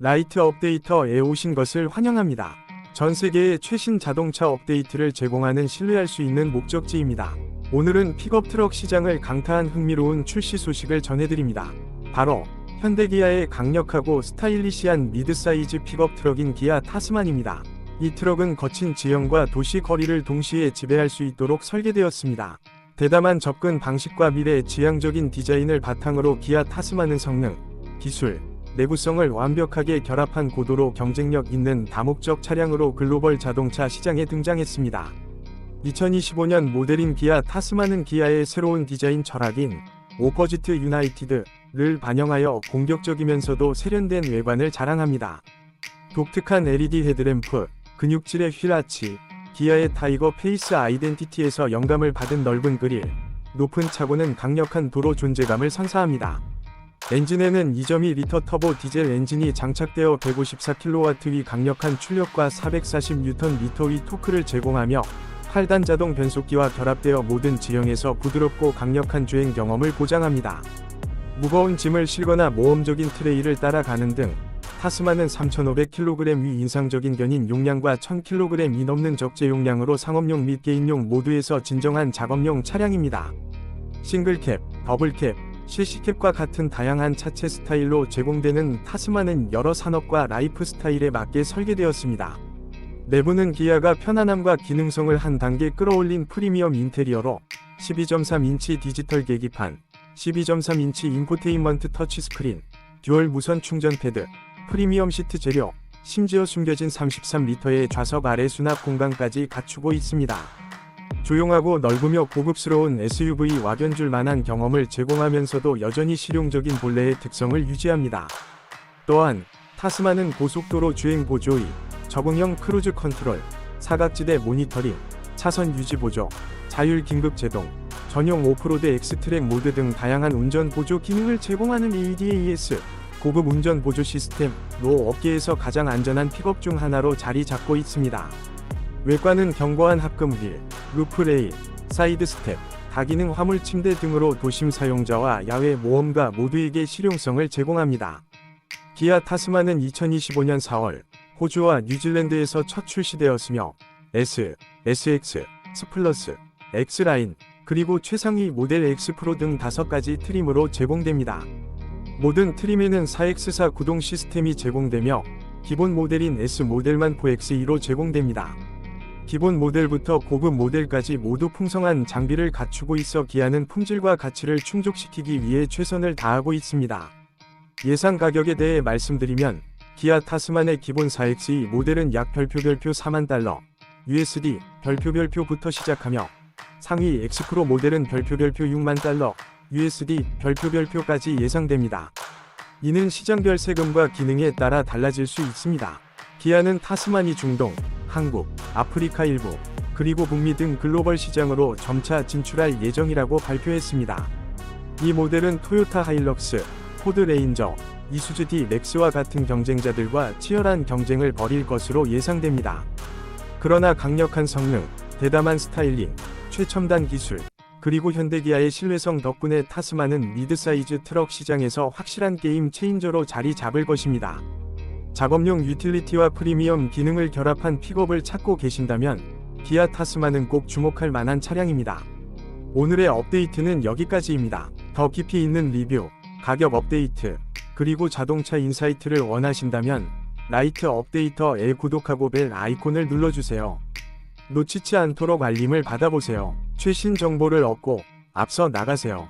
라이트 업데이터에 오신 것을 환영합니다. 전 세계의 최신 자동차 업데이트를 제공하는 신뢰할 수 있는 목적지입니다. 오늘은 픽업 트럭 시장을 강타한 흥미로운 출시 소식을 전해드립니다. 바로 현대기아의 강력하고 스타일리시한 미드사이즈 픽업 트럭인 기아 타스만입니다. 이 트럭은 거친 지형과 도시 거리를 동시에 지배할 수 있도록 설계되었습니다. 대담한 접근 방식과 미래 지향적인 디자인을 바탕으로 기아 타스만은 성능, 기술, 내구성을 완벽하게 결합한 고도로 경쟁력 있는 다목적 차량으로 글로벌 자동차 시장에 등장했습니다. 2025년 모델인 기아 타스만은 기아의 새로운 디자인 철학인 오퍼지트 유나이티드를 반영하여 공격적이면서도 세련된 외관을 자랑합니다. 독특한 LED 헤드램프, 근육질의 휠아치, 기아의 타이거 페이스 아이덴티티에서 영감을 받은 넓은 그릴, 높은 차고는 강력한 도로 존재감을 선사합니다. 엔진에는 2.2리터 터보 디젤 엔진이 장착되어 154kW 위 강력한 출력과 440Nm 위 토크를 제공하며 8단 자동 변속기와 결합되어 모든 지형에서 부드럽고 강력한 주행 경험을 보장합니다. 무거운 짐을 실거나 모험적인 트레이를 따라가는 등 타스마는 3,500kg 위 인상적인 견인 용량과 1,000kg이 넘는 적재 용량으로 상업용 및 개인용 모두에서 진정한 작업용 차량입니다. 싱글캡, 더블캡, 실시캡과 같은 다양한 차체 스타일로 제공되는 타스마는 여러 산업과 라이프 스타일에 맞게 설계되었습니다. 내부는 기아가 편안함과 기능성을 한 단계 끌어올린 프리미엄 인테리어로 12.3인치 디지털 계기판, 12.3인치 인포테인먼트 터치 스크린, 듀얼 무선 충전 패드, 프리미엄 시트 재료, 심지어 숨겨진 33리터의 좌석 아래 수납 공간까지 갖추고 있습니다. 조용하고 넓으며 고급스러운 SUV 와견줄 만한 경험을 제공하면서도 여전히 실용적인 본래의 특성을 유지합니다. 또한 타스마는 고속도로 주행 보조의, 적응형 크루즈 컨트롤, 사각지대 모니터링, 차선 유지 보조, 자율 긴급 제동, 전용 오프로드 엑스트랙 모드 등 다양한 운전 보조 기능을 제공하는 ADAS 고급 운전 보조 시스템로 업계에서 가장 안전한 픽업 중 하나로 자리 잡고 있습니다. 외관은 견고한 합금 휠, 루프 레일, 사이드 스텝, 다기능 화물 침대 등으로 도심 사용자와 야외 모험가 모두에게 실용성을 제공합니다. 기아 타스마는 2025년 4월 호주와 뉴질랜드에서 첫 출시되었으며 S, SX, 스플러스, X라인, 그리고 최상위 모델 X 프로 등 5가지 트림으로 제공됩니다. 모든 트림에는 4X4 구동 시스템이 제공되며 기본 모델인 S 모델만 4X2로 제공됩니다. 기본 모델부터 고급 모델까지 모두 풍성한 장비를 갖추고 있어 기아는 품질과 가치를 충족시키기 위해 최선을 다하고 있습니다. 예상 가격에 대해 말씀드리면 기아 타스만의 기본 4X2 모델은 약 별표 별표 4만 달러, USD 별표 별표부터 시작하며 상위 X프로 모델은 별표 별표 6만 달러, USD 별표 별표까지 예상됩니다. 이는 시장별 세금과 기능에 따라 달라질 수 있습니다. 기아는 타스마니 중동, 한국, 아프리카 일부, 그리고 북미 등 글로벌 시장으로 점차 진출할 예정이라고 발표했습니다. 이 모델은 토요타 하일럭스, 포드 레인저, 이수즈 D 렉스와 같은 경쟁자들과 치열한 경쟁을 벌일 것으로 예상됩니다. 그러나 강력한 성능, 대담한 스타일링, 최첨단 기술, 그리고 현대기아의 신뢰성 덕분에 타스마는 미드사이즈 트럭 시장에서 확실한 게임 체인저로 자리 잡을 것입니다. 작업용 유틸리티와 프리미엄 기능을 결합한 픽업을 찾고 계신다면 기아 타스마는 꼭 주목할 만한 차량입니다. 오늘의 업데이트는 여기까지입니다. 더 깊이 있는 리뷰, 가격 업데이트, 그리고 자동차 인사이트를 원하신다면 라이트 업데이터에 구독하고 벨 아이콘을 눌러주세요. 놓치지 않도록 알림을 받아보세요. 최신 정보를 얻고 앞서 나가세요.